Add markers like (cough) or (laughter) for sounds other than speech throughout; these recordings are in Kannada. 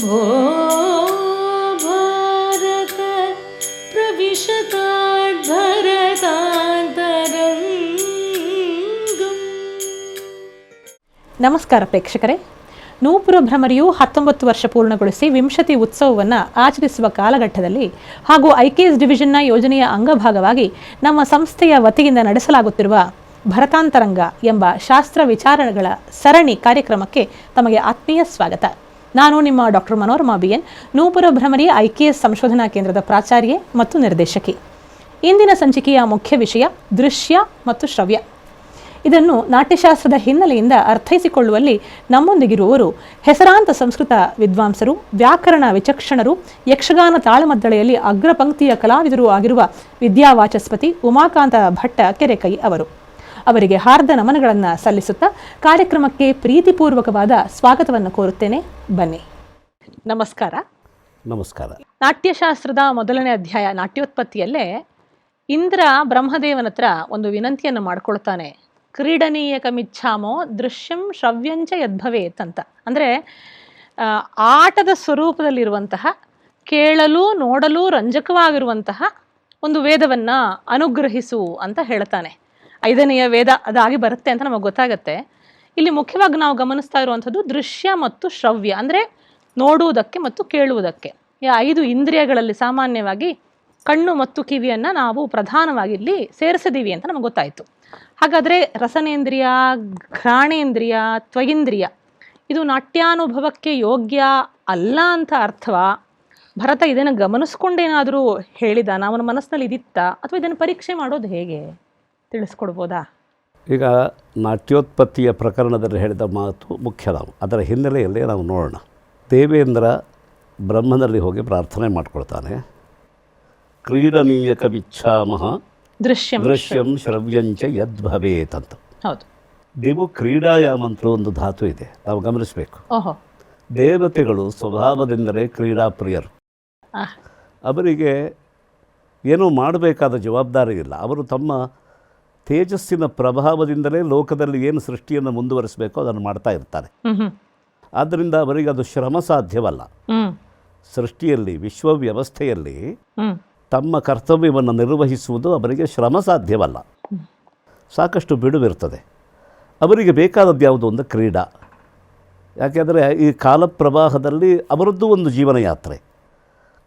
भो भारत प्रविशताद्भरतान्तरङ्गम् ನಮಸ್ಕಾರ ಪ್ರೇಕ್ಷಕರೇ ನೂಪುರ ಭ್ರಮರಿಯು ಹತ್ತೊಂಬತ್ತು ವರ್ಷ ಪೂರ್ಣಗೊಳಿಸಿ ವಿಂಶತಿ ಉತ್ಸವವನ್ನು ಆಚರಿಸುವ ಕಾಲಘಟ್ಟದಲ್ಲಿ ಹಾಗೂ ಐಕೆಎಸ್ ಡಿವಿಷನ್ನ ಯೋಜನೆಯ ಅಂಗಭಾಗವಾಗಿ ನಮ್ಮ ಸಂಸ್ಥೆಯ ವತಿಯಿಂದ ನಡೆಸಲಾಗುತ್ತಿರುವ ಭರತಾಂತರಂಗ ಎಂಬ ಶಾಸ್ತ್ರ ವಿಚಾರಗಳ ಸರಣಿ ಕಾರ್ಯಕ್ರಮಕ್ಕೆ ತಮಗೆ ಆತ್ಮೀಯ ಸ್ವಾಗತ ನಾನು ನಿಮ್ಮ doctor Manorama B N Nupura Bhramari IKS ಸಂಶೋಧನಾ ಕೇಂದ್ರದ ಪ್ರಾಚಾರ್ಯೆ ಮತ್ತು ನಿರ್ದೇಶಕಿ. ಇಂದಿನ ಸಂಚಿಕೆಯ ಮುಖ್ಯ ವಿಷಯ ದೃಶ್ಯ ಮತ್ತು ಶ್ರವ್ಯ. ಇದನ್ನು ನಾಟ್ಯಶಾಸ್ತ್ರದ ಹಿನ್ನೆಲೆಯಿಂದ ಅರ್ಥೈಸಿಕೊಳ್ಳುವಲ್ಲಿ ನಮ್ಮೊಂದಿಗಿರುವವರು ಹೆಸರಾಂತ ಸಂಸ್ಕೃತ ವಿದ್ವಾಂಸರು, ವ್ಯಾಕರಣ ವಿಚಕ್ಷಣರು, ಯಕ್ಷಗಾನ ತಾಳಮದ್ದಳೆಯಲ್ಲಿ ಅಗ್ರಪಂಕ್ತಿಯ ಕಲಾವಿದರು ಆಗಿರುವ ವಿದ್ಯಾವಾಚಸ್ಪತಿ ಉಮಾಕಾಂತ ಭಟ್ಟ ಕೆರೆಕೈ ಅವರು. ಅವರಿಗೆ ಹಾರ್ದ ನಮನಗಳನ್ನು ಸಲ್ಲಿಸುತ್ತಾ ಕಾರ್ಯಕ್ರಮಕ್ಕೆ ಪ್ರೀತಿಪೂರ್ವಕವಾದ ಸ್ವಾಗತವನ್ನು ಕೋರುತ್ತೇನೆ. ಬನ್ನಿ. ನಮಸ್ಕಾರ. ನಮಸ್ಕಾರ. ನಾಟ್ಯಶಾಸ್ತ್ರದ ಮೊದಲನೇ ಅಧ್ಯಾಯ ನಾಟ್ಯೋತ್ಪತ್ತಿಯಲ್ಲೇ ಇಂದ್ರ ಬ್ರಹ್ಮದೇವನ ಹತ್ರ ಒಂದು ವಿನಂತಿಯನ್ನು ಮಾಡ್ಕೊಳ್ತಾನೆ. ಕ್ರೀಡನೀಯಕಮಿಚ್ಛಾಮೋ ದೃಶ್ಯಂ ಶ್ರವ್ಯಂಚ ಯದ್ಭವೇತ್ ಅಂತ. ಅಂದರೆ ಆಟದ ಸ್ವರೂಪದಲ್ಲಿರುವಂತಹ ಕೇಳಲು ನೋಡಲು ರಂಜಕವಾಗಿರುವಂತಹ ಒಂದು ವೇದವನ್ನು ಅನುಗ್ರಹಿಸು ಅಂತ ಹೇಳ್ತಾನೆ. ಐದನೆಯ ವೇದ ಅದಾಗಿ ಬರುತ್ತೆ ಅಂತ ನಮಗೆ ಗೊತ್ತಾಗುತ್ತೆ. ಇಲ್ಲಿ ಮುಖ್ಯವಾಗಿ ನಾವು ಗಮನಿಸ್ತಾ ಇರುವಂಥದ್ದು ದೃಶ್ಯ ಮತ್ತು ಶ್ರವ್ಯ, ಅಂದರೆ ನೋಡುವುದಕ್ಕೆ ಮತ್ತು ಕೇಳುವುದಕ್ಕೆ. ಈ ಐದು ಇಂದ್ರಿಯಗಳಲ್ಲಿ ಸಾಮಾನ್ಯವಾಗಿ ಕಣ್ಣು ಮತ್ತು ಕಿವಿಯನ್ನು ನಾವು ಪ್ರಧಾನವಾಗಿ ಇಲ್ಲಿ ಸೇರಿಸಿದ್ದೀವಿ ಅಂತ ನಮಗೆ ಗೊತ್ತಾಯಿತು. ಹಾಗಾದರೆ ರಸನೇಂದ್ರಿಯ, ಘ್ರಾಣೇಂದ್ರಿಯ ತ್ವಗಿಂದ್ರಿಯ ಇದು ನಾಟ್ಯಾನುಭವಕ್ಕೆ ಯೋಗ್ಯ ಅಲ್ಲ ಅಂತ ಅರ್ಥವಾ? ಭರತ ಇದನ್ನು ಗಮನಿಸ್ಕೊಂಡೇನಾದರೂ ಹೇಳಿದ, ನಾವು ಮನಸ್ಸಿನಲ್ಲಿ ಇದಿತ್ತ? ಅಥವಾ ಇದನ್ನು ಪರೀಕ್ಷೆ ಮಾಡೋದು ಹೇಗೆ? ತಿಳಿಸ್ಕೊಡ್ಬೋದಾ? ಈಗ ನಾಟ್ಯೋತ್ಪತ್ತಿಯ ಪ್ರಕರಣದಲ್ಲಿ ಹೇಳಿದ ಮಾತು ಮುಖ್ಯ ನಾವು. ಅದರ ಹಿನ್ನೆಲೆಯಲ್ಲಿ ನಾವು ನೋಡೋಣ. ದೇವೇಂದ್ರ ಬ್ರಹ್ಮನಲ್ಲಿ ಹೋಗಿ ಪ್ರಾರ್ಥನೆ ಮಾಡ್ಕೊಳ್ತಾನೆ. ಕ್ರೀಡನೀಯ ಕವಿಚ್ಛಾಮಹ ದೃಶ್ಯಂ ದೃಶ್ಯಂ ಶ್ರವ್ಯಂಚ ಯದ್ಭವೇತ್ ಅಂತ. ಹೌದು. ನೀವು ಕ್ರೀಡಾಯಾಮ ಅಂತ ಒಂದು ಧಾತು ಇದೆ. ನಾವು ಗಮನಿಸಬೇಕು. ದೇವತೆಗಳು ಸ್ವಭಾವದಿಂದಲೇ ಕ್ರೀಡಾ ಪ್ರಿಯರು ಅವರಿಗೆ ಏನೂ ಮಾಡಬೇಕಾದ ಜವಾಬ್ದಾರಿ ಇಲ್ಲ. ಅವರು ತಮ್ಮ ತೇಜಸ್ಸಿನ ಪ್ರಭಾವದಿಂದಲೇ ಲೋಕದಲ್ಲಿ ಏನು ಸೃಷ್ಟಿಯನ್ನು ಮುಂದುವರಿಸಬೇಕು ಅದನ್ನು ಮಾಡ್ತಾ ಇರ್ತಾರೆ. ಆದ್ದರಿಂದ ಅವರಿಗೆ ಅದು ಶ್ರಮ ಸಾಧ್ಯವಲ್ಲ. ಸೃಷ್ಟಿಯಲ್ಲಿ ವಿಶ್ವ ವ್ಯವಸ್ಥೆಯಲ್ಲಿ ತಮ್ಮ ಕರ್ತವ್ಯವನ್ನು ನಿರ್ವಹಿಸುವುದು ಅವರಿಗೆ ಶ್ರಮ ಸಾಧ್ಯವಲ್ಲ. ಸಾಕಷ್ಟು ಬಿಡುವಿರ್ತದೆ. ಅವರಿಗೆ ಬೇಕಾದದ್ದು ಯಾವುದು ಒಂದು ಕ್ರೀಡಾ. ಯಾಕೆಂದರೆ ಈ ಕಾಲಪ್ರವಾಹದಲ್ಲಿ ಅವರದ್ದು ಒಂದು ಜೀವನ ಯಾತ್ರೆ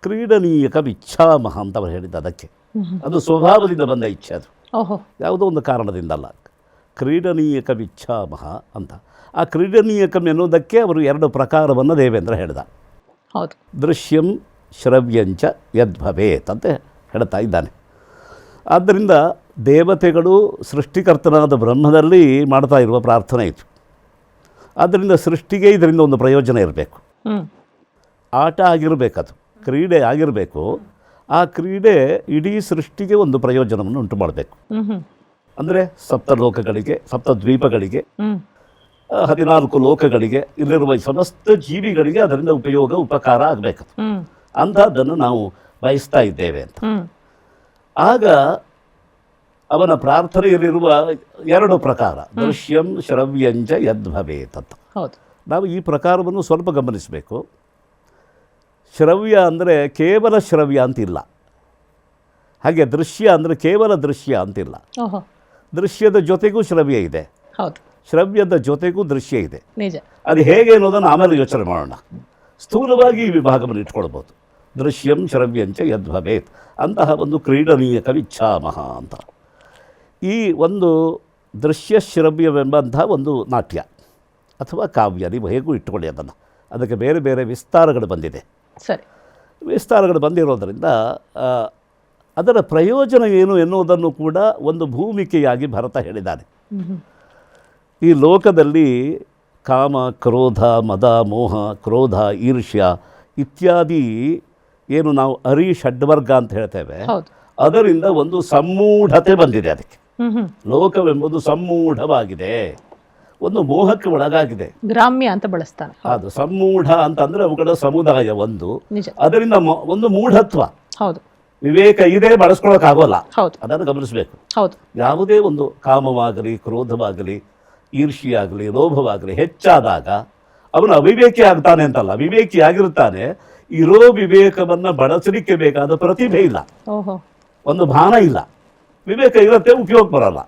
ಕ್ರೀಡನೀಯಕ ಇಚ್ಛಾಮಹ ಅಂತ ಅವರು ಹೇಳಿದ್ದು ಅದಕ್ಕೆ. ಅದು ಸ್ವಭಾವದಿಂದ ಬಂದ ಇಚ್ಛೆ ಅದು. ಯಾವುದೋ ಒಂದು ಕಾರಣದಿಂದಲ್ಲ. ಕ್ರೀಡನೀಯಕ ವಿಚ್ಛಾಮಹ ಅಂತ. ಆ ಕ್ರೀಡನೀಯಕಂ ಎನ್ನುವುದಕ್ಕೆ ಅವರು ಎರಡು ಪ್ರಕಾರವನ್ನು ದೇವೇಂದ್ರ ಹೇಳಿದ. ಹೌದು. ದೃಶ್ಯಂ ಶ್ರವ್ಯಂಚ ಯದ್ಭವೇತ್ ಅಂತ ಹೇಳ್ತಾ ಇದ್ದಾನೆ. ಆದ್ದರಿಂದ ದೇವತೆಗಳು ಸೃಷ್ಟಿಕರ್ತನಾದ ಬ್ರಹ್ಮದಲ್ಲಿ ಮಾಡ್ತಾ ಇರುವ ಪ್ರಾರ್ಥನೆ ಇದು. ಆದ್ದರಿಂದ ಸೃಷ್ಟಿಗೆ ಇದರಿಂದ ಒಂದು ಪ್ರಯೋಜನ ಇರಬೇಕು. ಆಟ ಆಗಿರಬೇಕದು ಕ್ರೀಡೆ ಆಗಿರಬೇಕು. ಆ ಕ್ರೀಡೆ ಇಡೀ ಸೃಷ್ಟಿಗೆ ಒಂದು ಪ್ರಯೋಜನವನ್ನು ಉಂಟು ಮಾಡಬೇಕು. ಅಂದ್ರೆ ಸಪ್ತಲೋಕಗಳಿಗೆ ಸಪ್ತದ್ವೀಪಗಳಿಗೆ ಹ್ಮ್. ಆ, ಹದಿನಾಲ್ಕು ಲೋಕಗಳಿಗೆ ಇಲ್ಲಿರುವ ಸಮಸ್ತ ಜೀವಿಗಳಿಗೆ ಅದರಿಂದ ಉಪಯೋಗ ಉಪಕಾರ ಆಗಬೇಕು. ಅಂಥದ್ದನ್ನು ನಾವು ಬಯಸ್ತಾ ಇದ್ದೇವೆ ಅಂತ. ಆಗ ಅವನ ಪ್ರಾರ್ಥನೆಯಲ್ಲಿರುವ ಎರಡು ಪ್ರಕಾರ ದೃಶ್ಯಂ ಶ್ರವ್ಯಂಜ ಯದ್ಭವೇತ್ ಅಂತ. ನಾವು ಈ ಪ್ರಕಾರವನ್ನು ಸ್ವಲ್ಪ ಗಮನಿಸಬೇಕು. ಶ್ರವ್ಯ ಅಂದರೆ ಕೇವಲ ಶ್ರವ್ಯ ಅಂತಿಲ್ಲ. ಹಾಗೆ ದೃಶ್ಯ ಅಂದರೆ ಕೇವಲ ದೃಶ್ಯ ಅಂತಿಲ್ಲ. ದೃಶ್ಯದ ಜೊತೆಗೂ ಶ್ರವ್ಯ ಇದೆ. ಶ್ರವ್ಯದ ಜೊತೆಗೂ ದೃಶ್ಯ ಇದೆ. ಅದು ಹೇಗೆ ಅನ್ನೋದನ್ನು ಆಮೇಲೆ ಯೋಚನೆ ಮಾಡೋಣ. ಸ್ಥೂಲವಾಗಿ ಈ ವಿಭಾಗವನ್ನು ಇಟ್ಕೊಳ್ಬೋದು. ದೃಶ್ಯಂ ಶ್ರವ್ಯಂಚ ಯದ್ಭವೇತ್ ಅಂತಹ ಒಂದು ಕ್ರೀಡನೀಯ ಕವಿಚ್ಛಾಮಹ ಅಂತ. ಈ ಒಂದು ದೃಶ್ಯ ಶ್ರವ್ಯವೆಂಬಂಥ ಒಂದು ನಾಟ್ಯ ಅಥವಾ ಕಾವ್ಯ. ನೀವು ಹೇಗೂ ಇಟ್ಕೊಳ್ಳಿ ಅದನ್ನು. ಅದಕ್ಕೆ ಬೇರೆ ಬೇರೆ ವಿಸ್ತಾರಗಳು ಬಂದಿದೆ. ಸರಿ. ವಿಸ್ತಾರಗಳು ಬಂದಿರೋದರಿಂದ ಅದರ ಪ್ರಯೋಜನ ಏನು ಎನ್ನುವುದನ್ನು ಕೂಡ ಒಂದು ಭೂಮಿಕೆಯಾಗಿ ಭರತ ಹೇಳಿದ್ದಾನೆ. ಈ ಲೋಕದಲ್ಲಿ ಕಾಮ ಕ್ರೋಧ ಮದ ಮೋಹ ಕ್ರೋಧ ಈರ್ಷ್ಯ ಇತ್ಯಾದಿ ಏನು ನಾವು ಅರಿ ಷಡ್ವರ್ಗ ಅಂತ ಹೇಳ್ತೇವೆ ಅದರಿಂದ ಒಂದು ಸಮ್ಮೂಢತೆ ಬಂದಿದೆ ಅದಕ್ಕೆ. ಲೋಕವೆಂಬುದು ಸಮ್ಮೂಢವಾಗಿದೆ. ಒಂದು ಮೋಹಕ್ಕೆ ಒಳಗಾಗಿದೆ. ಗ್ರಾಮ್ಯ ಅಂತ ಬಳಸ್ತಾರೆ. ಅದು ಸಮೂಢ ಅಂತಂದ್ರೆ ಅವುಗಳ ಸಮುದಾಯ ಒಂದು. ಅದರಿಂದ ಒಂದು ಮೂಢತ್ವ. ಹೌದು. ವಿವೇಕ ಇದೆ ಬಳಸ್ಕೊಳಕ್ ಆಗೋಲ್ಲ ಅದನ್ನು ಗಮನಿಸಬೇಕು. ಹೌದು. ಯಾವುದೇ ಒಂದು ಕಾಮವಾಗಲಿ ಕ್ರೋಧವಾಗಲಿ ಈರ್ಷಿಯಾಗಲಿ ಲೋಭವಾಗಲಿ ಹೆಚ್ಚಾದಾಗ ಅವನು ಅವಿವೇಕಿ ಆಗ್ತಾನೆ ಅಂತಲ್ಲ. ವಿವೇಕಿ ಆಗಿರ್ತಾನೆ ಇರೋ ವಿವೇಕವನ್ನ ಬಳಸಲಿಕ್ಕೆ ಬೇಕಾದ ಪ್ರತಿಭೆ ಇಲ್ಲ. ಒಂದು ಭಾನ ಇಲ್ಲ. ವಿವೇಕ ಇರುತ್ತೆ ಉಪಯೋಗ ಬರಲ್ಲ.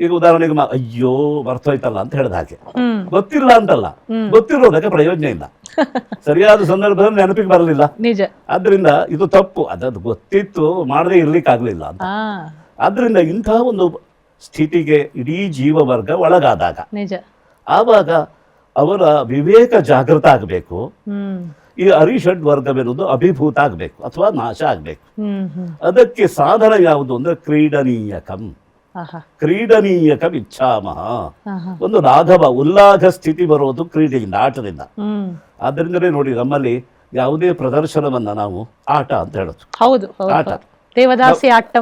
ಈಗ ಉದಾಹರಣೆಗೆ ಅಯ್ಯೋ ಮರ್ತೋಯ್ತಲ್ಲ ಅಂತ ಹೇಳಿದ ಹಾಗೆ. ಗೊತ್ತಿಲ್ಲ ಅಂತಲ್ಲ. ಗೊತ್ತಿರೋದಕ್ಕೆ ಪ್ರಯೋಜನ ಇಲ್ಲ. (laughs) ಸರಿಯಾದ ಸಂದರ್ಭದಲ್ಲಿ ನೆನಪಿಗೆ ಬರಲಿಲ್ಲ. ನಿಜ. ಆದ್ರಿಂದ ಇದು ತಪ್ಪು. ಅದದು ಗೊತ್ತಿತ್ತು ಮಾಡದೇ ಇರ್ಲಿಕ್ಕಾಗ್ಲಿಲ್ಲ ಅಂತ. ಆದ್ರಿಂದ ಇಂತಹ ಒಂದು ಸ್ಥಿತಿಗೆ ಇಡೀ ಜೀವ ವರ್ಗ ಒಳಗಾದಾಗ ನಿಜ. ಆವಾಗ ಅವರ ವಿವೇಕ ಜಾಗೃತ ಆಗಬೇಕು. ಈ ಅರಿಷಡ್ ವರ್ಗವೆನ್ನುವುದು ಅಭಿಭೂತ ಆಗಬೇಕು ಅಥವಾ ನಾಶ ಆಗಬೇಕು. ಅದಕ್ಕೆ ಸಾಧನ ಯಾವುದು ಅಂದ್ರೆ ಕ್ರೀಡನೀಯಕಂ. ಕ್ರೀಡನೀಯಕಂ ಇಚ್ಛಾಮಹ ಆಹಾ. ಒಂದು ರಾಘವ ಉಲ್ಲಾಸ ಸ್ಥಿತಿ ಬರೋದು ಕ್ರೀಡೆಯಿಂದ ಆಟದಿಂದ ಆದ್ದರಿಂದಲೇ ನೋಡಿ ನಮ್ಮಲ್ಲಿ ಯಾವುದೇ ಪ್ರದರ್ಶನವನ್ನ ನಾವು ಆಟ ಅಂತ ಹೇಳೋದು. ಹೌದು ಆಟ. ದೇವದಾಸಿ ಆಟ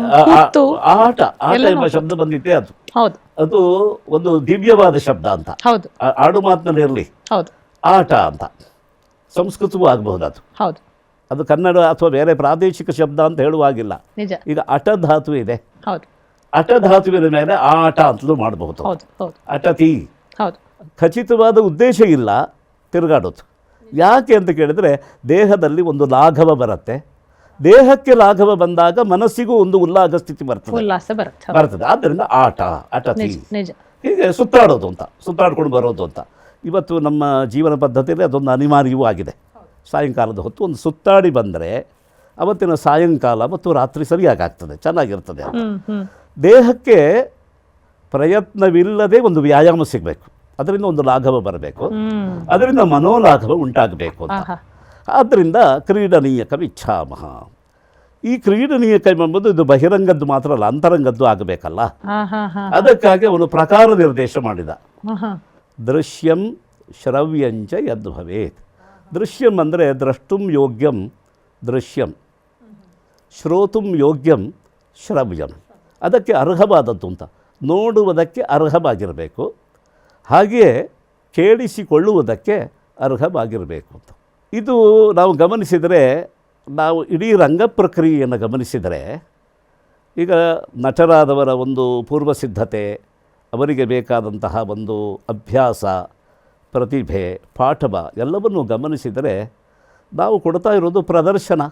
ಆಟ ಆಟ ಎಂಬ ಶಬ್ದ ಬಂದಿದ್ದೆ ಅದು. ಹೌದು. ಅದು ಒಂದು ದಿವ್ಯವಾದ ಶಬ್ದ ಅಂತ. ಆಡು ಮಾತಿನಲ್ಲಿ ಇರಲಿ. ಹೌದು. ಆಟ ಅಂತ. ಸಂಸ್ಕೃತವೂ ಆಗಬಹುದು ಅದು. ಹೌದು. ಅದು ಕನ್ನಡ ಅಥವಾ ಬೇರೆ ಪ್ರಾದೇಶಿಕ ಶಬ್ದ ಅಂತ ಹೇಳುವಾಗಿಲ್ಲ. ನಿಜ. ಈಗ ಅಟಧಾತು ಇದೆ. ಹೌದು. ಅಟಧಾತುವಿನ ಮೇಲೆ ಆಟ ಅಂತಲೂ ಮಾಡಬಹುದು. ಹೌದು ಹೌದು. ಅಟತಿ. ಖಚಿತವಾದ ಉದ್ದೇಶ ಇಲ್ಲ ತಿರುಗಾಡೋದು. ಯಾಕೆ ಅಂತ ಕೇಳಿದ್ರೆ ದೇಹದಲ್ಲಿ ಒಂದು ಲಾಘವ ಬರುತ್ತೆ. ದೇಹಕ್ಕೆ ಲಾಘವ ಬಂದಾಗ ಮನಸ್ಸಿಗೂ ಒಂದು ಉಲ್ಲಾಸ ಸ್ಥಿತಿ ಬರ್ತದೆ. ಬರ್ತದೆ. ಆದ್ದರಿಂದ ಆಟ ಅಟತಿ. ಹೀಗೆ ಸುತ್ತಾಡೋದು ಅಂತ ಸುತ್ತಾಡ್ಕೊಂಡು ಬರೋದು ಅಂತ. ಇವತ್ತು ನಮ್ಮ ಜೀವನ ಪದ್ಧತಿಯಲ್ಲಿ ಅದೊಂದು ಅನಿವಾರ್ಯವೂ ಆಗಿದೆ. ಸಾಯಂಕಾಲದ ಹೊತ್ತು ಒಂದು ಸುತ್ತಾಡಿ ಬಂದರೆ ಅವತ್ತಿನ ಸಾಯಂಕಾಲ ಮತ್ತು ರಾತ್ರಿ ಸರಿಯಾಗಿ ಆಗ್ತದೆ ಚೆನ್ನಾಗಿರ್ತದೆ ದೇಹಕ್ಕೆ ಪ್ರಯತ್ನವಿಲ್ಲದೆ ಒಂದು ವ್ಯಾಯಾಮ ಸಿಗಬೇಕು. ಅದರಿಂದ ಒಂದು ಲಾಘವ ಬರಬೇಕು. ಅದರಿಂದ ಮನೋಲಾಘವ ಉಂಟಾಗಬೇಕು ಅಂತ. ಆದ್ದರಿಂದ ಕ್ರೀಡನೀಯ ಇಚ್ಛಾಮಹ ಈ ಕ್ರೀಡನೀಯಕ ಎಂಬುದು ಇದು ಬಹಿರಂಗದ್ದು ಮಾತ್ರ ಅಲ್ಲ ಅಂತರಂಗದ್ದು ಆಗಬೇಕಲ್ಲ. ಅದಕ್ಕಾಗಿ ಅವನು ಪ್ರಕಾರ ನಿರ್ದೇಶ ಮಾಡಿದ. ದೃಶ್ಯಂ ಶ್ರವ್ಯಂಚ ಯದ್ ಭವೇತ್. ದೃಶ್ಯಂ ಅಂದರೆ ದ್ರಷ್ಟುಂ ಯೋಗ್ಯಂ ದೃಶ್ಯಂ ಶ್ರೋತುಂ ಯೋಗ್ಯಂ ಶ್ರವ್ಯಂ. ಅದಕ್ಕೆ ಅರ್ಹವಾದದ್ದು ಅಂತ. ನೋಡುವುದಕ್ಕೆ ಅರ್ಹವಾಗಿರಬೇಕು. ಹಾಗೆಯೇ ಕೇಳಿಸಿಕೊಳ್ಳುವುದಕ್ಕೆ ಅರ್ಹವಾಗಿರಬೇಕು ಅಂತ. ಇದು ನಾವು ಗಮನಿಸಿದರೆ, ನಾವು ಇಡೀ ರಂಗ ಪ್ರಕ್ರಿಯೆಯನ್ನು ಗಮನಿಸಿದರೆ, ಈಗ ನಟರಾದವರ ಒಂದು ಪೂರ್ವ ಸಿದ್ಧತೆ ಅವರಿಗೆ ಬೇಕಾದಂತಹ ಒಂದು ಅಭ್ಯಾಸ, ಪ್ರತಿಭೆ, ಪಾಠವ ಎಲ್ಲವನ್ನು ಗಮನಿಸಿದರೆ, ನಾವು ಕೊಡ್ತಾ ಇರೋದು ಪ್ರದರ್ಶನ.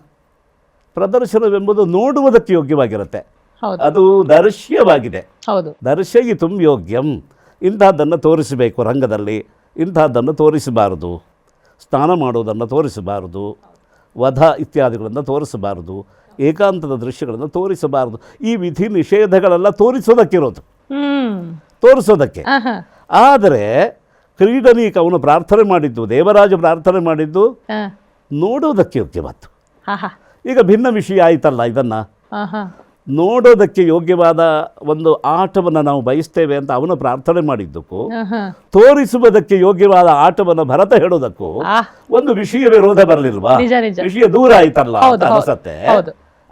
ಪ್ರದರ್ಶನವೆಂಬುದು ನೋಡುವುದಕ್ಕೆ ಯೋಗ್ಯವಾಗಿರುತ್ತೆ. ಅದು ದರ್ಶ್ಯವಾಗಿದೆ. ಹೌದು. ದರ್ಶಯಿತು ಯೋಗ್ಯಂ. ಇಂಥದ್ದನ್ನು ತೋರಿಸಬೇಕು ರಂಗದಲ್ಲಿ. ಇಂತಹದ್ದನ್ನು ತೋರಿಸಬಾರದು. ಸ್ನಾನ ಮಾಡುವುದನ್ನು ತೋರಿಸಬಾರದು. ವಧ ಇತ್ಯಾದಿಗಳನ್ನು ತೋರಿಸಬಾರದು. ಏಕಾಂತದ ದೃಶ್ಯಗಳನ್ನು ತೋರಿಸಬಾರದು. ಈ ವಿಧಿ ನಿಷೇಧಗಳೆಲ್ಲ ತೋರಿಸೋದಕ್ಕಿರೋದು. ತೋರಿಸೋದಕ್ಕೆ. ಆದರೆ ಕ್ರೀಡನೀಕ ಅವನು ಪ್ರಾರ್ಥನೆ ಮಾಡಿದ್ದು ದೇವರಾಜ ಪ್ರಾರ್ಥನೆ ಮಾಡಿದ್ದು ನೋಡೋದಕ್ಕೆ ಯೋಗ್ಯವಾದ್ದು ಆಹಾ. ಈಗ ಭಿನ್ನ ವಿಷಯ ಆಯ್ತಲ್ಲ ಇದನ್ನು. ನೋಡೋದಕ್ಕೆ ಯೋಗ್ಯವಾದ ಒಂದು ಆಟವನ್ನು ನಾವು ಬಯಸ್ತೇವೆ ಅಂತ ಅವನು ಪ್ರಾರ್ಥನೆ ಮಾಡಿದ್ದಕ್ಕೂ ತೋರಿಸುವುದಕ್ಕೆ ಯೋಗ್ಯವಾದ ಆಟವನ್ನು ಭರತ ಹೇಳೋದಕ್ಕೂ ಒಂದು ವಿಷಯ ವಿರೋಧ ಬರಲಿಲ್ವಾ? ವಿಷಯ ದೂರ ಆಯ್ತಲ್ಲ ಅಂತ ಅನಿಸತ್ತೆ.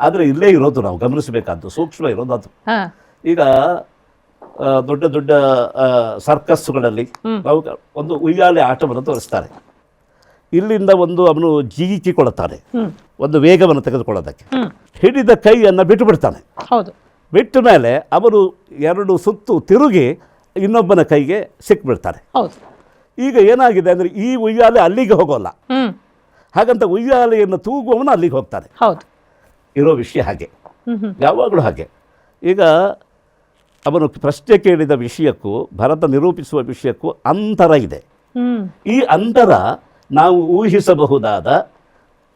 ಆದ್ರೆ ಇಲ್ಲೇ ಇರೋದು ನಾವು ಗಮನಿಸಬೇಕಾದ್ದು ಸೂಕ್ಷ್ಮ ಇರೋದು ಅದು. ಈಗ ದೊಡ್ಡ ದೊಡ್ಡ ಸರ್ಕಸ್ಗಳಲ್ಲಿ ಸರ್ಕಸ್ಸುಗಳಲ್ಲಿ ನಾವು ಒಂದು ಉಯ್ಯಾಲೆ ಆಟವನ್ನು ತೋರಿಸ್ತಾರೆ. ಇಲ್ಲಿಂದ ಒಂದು ಅವನು ಜೀಚಿಕೊಳ್ಳುತ್ತಾನೆ ಒಂದು ವೇಗವನ್ನು ತೆಗೆದುಕೊಳ್ಳೋದಕ್ಕೆ. ಹಿಡಿದ ಕೈಯನ್ನು ಬಿಟ್ಟು ಬಿಡ್ತಾನೆ. ಹೌದು. ಬಿಟ್ಟ ಮೇಲೆ ಅವರು ಎರಡು ಸುತ್ತು ತಿರುಗಿ ಇನ್ನೊಬ್ಬನ ಕೈಗೆ ಸಿಕ್ಬಿಡ್ತಾರೆ ಹೌದು. ಈಗ ಏನಾಗಿದೆ ಅಂದರೆ ಈ ಉಯ್ಯಾಲೆ ಅಲ್ಲಿಗೆ ಹೋಗೋಲ್ಲ. ಹಾಗಂತ ಉಯ್ಯಾಲೆಯನ್ನು ತೂಗುವವನು ಅಲ್ಲಿಗೆ ಹೋಗ್ತಾನೆ. ಹೌದು. ಇರೋ ವಿಷಯ ಹಾಗೆ. ಯಾವಾಗಲೂ ಹಾಗೆ. ಈಗ ಅವನು ಪ್ರಶ್ನೆ ಕೇಳಿದ ವಿಷಯಕ್ಕೂ ಭರತ ನಿರೂಪಿಸುವ ವಿಷಯಕ್ಕೂ ಅಂತರ ಇದೆ. ಈ ಅಂತರ ನಾವು ಊಹಿಸಬಹುದಾದ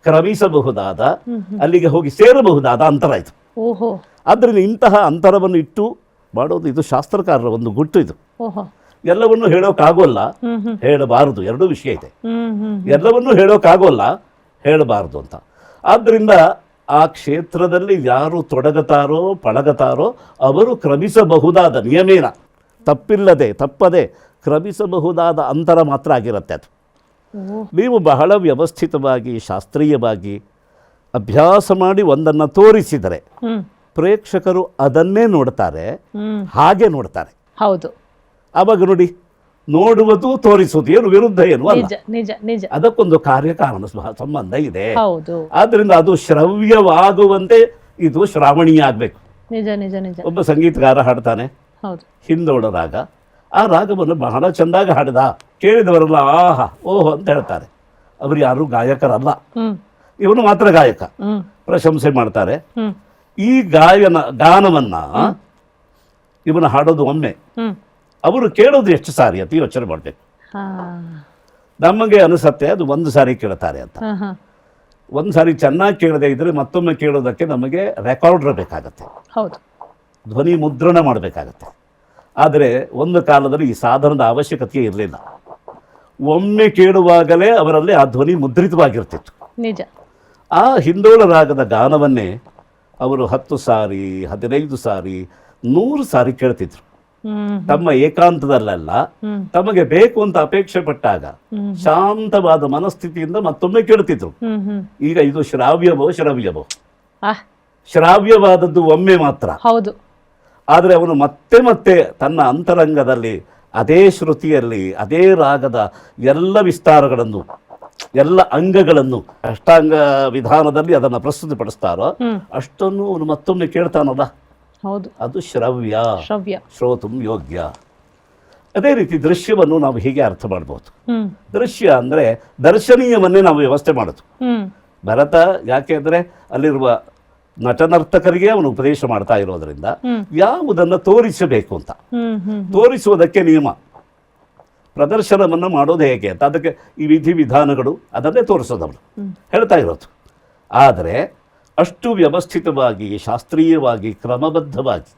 ಕ್ರಮಿಸಬಹುದಾದ ಅಲ್ಲಿಗೆ ಹೋಗಿ ಸೇರಬಹುದಾದ ಅಂತರ ಇದು. ಆದ್ದರಿಂದ ಇಂತಹ ಅಂತರವನ್ನು ಇಟ್ಟು ಮಾಡೋದು ಇದು ಶಾಸ್ತ್ರಕಾರರ ಒಂದು ಗುಟ್ಟು ಇದು. ಎಲ್ಲವನ್ನು ಹೇಳೋಕ್ಕಾಗೋಲ್ಲ ಹೇಳಬಾರದು ಎರಡೂ ವಿಷಯ ಇದೆ. ಎಲ್ಲವನ್ನೂ ಹೇಳೋಕ್ಕಾಗೋಲ್ಲ ಹೇಳಬಾರದು ಅಂತ. ಆದ್ದರಿಂದ ಆ ಕ್ಷೇತ್ರದಲ್ಲಿ ಯಾರು ತೊಡಗತಾರೋ ಪಳಗತಾರೋ ಅವರು ಕ್ರಮಿಸಬಹುದಾದ ನಿಯಮೇನ. ತಪ್ಪಿಲ್ಲದೆ ತಪ್ಪದೆ ಕ್ರಮಿಸಬಹುದಾದ ಅಂತರ ಮಾತ್ರ ಆಗಿರುತ್ತೆ ಅದು. ನೀವು ಬಹಳ ವ್ಯವಸ್ಥಿತವಾಗಿ ಶಾಸ್ತ್ರೀಯವಾಗಿ ಅಭ್ಯಾಸ ಮಾಡಿ ಒಂದನ್ನು ತೋರಿಸಿದರೆ ಪ್ರೇಕ್ಷಕರು ಅದನ್ನೇ ನೋಡ್ತಾರೆ ಹಾಗೆ ನೋಡ್ತಾರೆ. ಹೌದು. ಆವಾಗ ನೋಡಿ ನೋಡುವುದು ತೋರಿಸುವುದು ಏನು ವಿರುದ್ಧ ಏನು ಅಲ್ಲ. ಅದಕ್ಕೊಂದು ಕಾರ್ಯಕಾರಣ ಸಂಬಂಧ ಇದೆ. ಆದ್ರಿಂದ ಅದು ಶ್ರವ್ಯವಾಗುವಂತೆ ಇದು ಶ್ರಾವಣೀಯ ಆಗ್ಬೇಕು. ನಿಜ ನಿಜ ನಿಜ. ಒಬ್ಬ ಸಂಗೀತಗಾರ ಹಾಡ್ತಾನೆ. ಹೌದು. ಹಿಂದೋಡ ರಾಗ. ಆ ರಾಗವನ್ನು ಬಹಳ ಚೆಂದಾಗಿ ಹಾಡಿದ. ಕೇಳಿದವರೆಲ್ಲ ಆಹಾ ಓಹೋ ಅಂತ ಹೇಳ್ತಾರೆ. ಅವರು ಯಾರು ಗಾಯಕರಲ್ಲ. ಇವನು ಮಾತ್ರ ಗಾಯಕ. ಪ್ರಶಂಸೆ ಮಾಡ್ತಾರೆ. ಈ ಗಾಯನ ಗಾನವನ್ನ ಇವನು ಹಾಡೋದು ಒಮ್ಮೆ. ಅವರು ಕೇಳೋದು ಎಷ್ಟು ಸಾರಿ ಅಂತ ಯೋಚನೆ ಮಾಡಬೇಕು. ನಮಗೆ ಅನಿಸತ್ತೆ ಅದು ಒಂದು ಸಾರಿ ಕೇಳ್ತಾರೆ ಅಂತ. ಒಂದು ಸಾರಿ ಚೆನ್ನಾಗಿ ಕೇಳದೆ ಇದ್ರೆ ಮತ್ತೊಮ್ಮೆ ಕೇಳೋದಕ್ಕೆ ನಮಗೆ ರೆಕಾರ್ಡರ್ ಬೇಕಾಗತ್ತೆ. ಧ್ವನಿ ಮುದ್ರಣ ಮಾಡಬೇಕಾಗತ್ತೆ. ಆದರೆ ಒಂದು ಕಾಲದಲ್ಲಿ ಈ ಸಾಧನದ ಅವಶ್ಯಕತೆ ಇರಲಿಲ್ಲ. ಒಮ್ಮೆ ಕೇಳುವಾಗಲೇ ಅವರಲ್ಲಿ ಆ ಧ್ವನಿ ಮುದ್ರಿತವಾಗಿರ್ತಿತ್ತು. ನಿಜ. ಆ ಹಿಂದೋಳ ರಾಗದ ಗಾನವನ್ನೇ ಅವರು ಹತ್ತು ಸಾರಿ ಹದಿನೈದು ಸಾರಿ ನೂರು ಸಾರಿ ಕೇಳ್ತಿದ್ರು. ತಮ್ಮ ಏಕಾಂತದಲ್ಲೆಲ್ಲ ತಮಗೆ ಬೇಕು ಅಂತ ಅಪೇಕ್ಷೆ ಪಟ್ಟಾಗ ಶಾಂತವಾದ ಮನಸ್ಥಿತಿಯಿಂದ ಮತ್ತೊಮ್ಮೆ ಕೇಳ್ತಿದ್ರು. ಈಗ ಇದು ಶ್ರಾವ್ಯವೋ ಶ್ರವ್ಯವೋ? ಶ್ರಾವ್ಯವಾದದ್ದು ಒಮ್ಮೆ ಮಾತ್ರ. ಹೌದು. ಆದರೆ ಅವನು ಮತ್ತೆ ಮತ್ತೆ ತನ್ನ ಅಂತರಂಗದಲ್ಲಿ ಅದೇ ಶ್ರುತಿಯಲ್ಲಿ ಅದೇ ರಾಗದ ಎಲ್ಲ ವಿಸ್ತಾರಗಳನ್ನು ಎಲ್ಲ ಅಂಗಗಳನ್ನು ಅಷ್ಟಾಂಗ ವಿಧಾನದಲ್ಲಿ ಅದನ್ನು ಪ್ರಸ್ತುತಿ ಪಡಿಸ್ತಾರೋ ಅಷ್ಟನ್ನು ಅವನು ಮತ್ತೊಮ್ಮೆ ಕೇಳ್ತಾನಲ್ಲ? ಹೌದು. ಅದು ಶ್ರವ್ಯ. ಶ್ರವ್ಯ. ಶ್ರೋತುಂ ಯೋಗ್ಯ. ಅದೇ ರೀತಿ ದೃಶ್ಯವನ್ನು ನಾವು ಹೀಗೆ ಅರ್ಥ ಮಾಡಬಹುದು ದೃಶ್ಯ ಅಂದ್ರೆ ದರ್ಶನೀಯವನ್ನೇ ನಾವು ವ್ಯವಸ್ಥೆ ಮಾಡೋದು. ಭರತ ಯಾಕೆ ಅಂದ್ರೆ ಅಲ್ಲಿರುವ ನಟನರ್ತಕರಿಗೆ ಅವನು ಉಪದೇಶ ಮಾಡ್ತಾ ಇರೋದ್ರಿಂದ ಯಾವುದನ್ನ ತೋರಿಸಬೇಕು ಅಂತ. ತೋರಿಸುವುದಕ್ಕೆ ನಿಯಮ. ಪ್ರದರ್ಶನವನ್ನು ಮಾಡೋದು ಹೇಗೆ ಅಂತ. ಅದಕ್ಕೆ ಈ ವಿಧಿ ವಿಧಾನಗಳು ಅದನ್ನೇ ತೋರಿಸೋದವನು. ಹೇಳ್ತಾ ಇರೋದು. ಆದರೆ ಅಷ್ಟು ವ್ಯವಸ್ಥಿತವಾಗಿ ಶಾಸ್ತ್ರೀಯವಾಗಿ ಕ್ರಮಬದ್ಧವಾಗಿ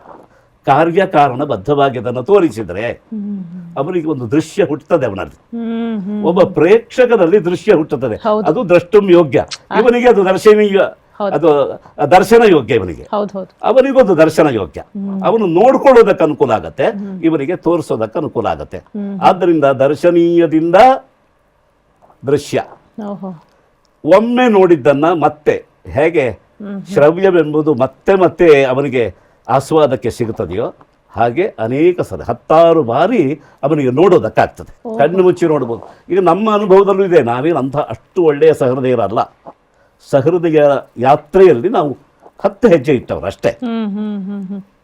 ಕಾರ್ಯಕಾರಣಬದ್ಧವಾಗಿ ಅದನ್ನು ತೋರಿಸಿದರೆ ಅವನಿಗೆ ಒಂದು ದೃಶ್ಯ ಹುಟ್ಟುತ್ತದೆ ಅವನಲ್ಲಿ. ಒಬ್ಬ ಪ್ರೇಕ್ಷಕನಲ್ಲಿ ದೃಶ್ಯ ಹುಟ್ಟುತ್ತದೆ. ಅದು ದ್ರಷ್ಟುಂ ಯೋಗ್ಯ. ಇವನಿಗೆ ಅದು ದರ್ಶನೀಯ. ಅದು ದರ್ಶನ ಯೋಗ್ಯ ಇವನಿಗೆ. ಹೌದು ಹೌದು. ಅವನಿಗೊಂದು ದರ್ಶನ ಯೋಗ್ಯ. ಅವನು ನೋಡ್ಕೊಳ್ಳೋದಕ್ಕೆ ಅನುಕೂಲ ಆಗತ್ತೆ ಇವನಿಗೆ ತೋರಿಸೋದಕ್ಕೆ ಅನುಕೂಲ ಆಗತ್ತೆ. ಆದ್ದರಿಂದ ದರ್ಶನೀಯದಿಂದ ದೃಶ್ಯ. ಒಮ್ಮೆ ನೋಡಿದ್ದನ್ನ ಮತ್ತೆ ಹೇಗೆ. ಶ್ರವ್ಯವೆಂಬುದು ಮತ್ತೆ ಮತ್ತೆ ಅವನಿಗೆ ಆಸ್ವಾದಕ್ಕೆ ಸಿಗುತ್ತದೆಯೋ ಹಾಗೆ ಅನೇಕ ಸಲ ಹತ್ತಾರು ಬಾರಿ ಅವನಿಗೆ ನೋಡೋದಕ್ಕಾಗ್ತದೆ. ಕಣ್ಣು ಮುಚ್ಚಿ ನೋಡ್ಬೋದು. ಈಗ ನಮ್ಮ ಅನುಭವದಲ್ಲೂ ಇದೆ ನಾವೇನು ಅಂಥ ಅಷ್ಟು ಒಳ್ಳೆಯ ಸಹೃದಯರಲ್ಲ. ಸಹೃದಯ ಯಾತ್ರೆಯಲ್ಲಿ ನಾವು ಹತ್ತು ಹೆಜ್ಜೆ ಇಟ್ಟವರು ಅಷ್ಟೇ.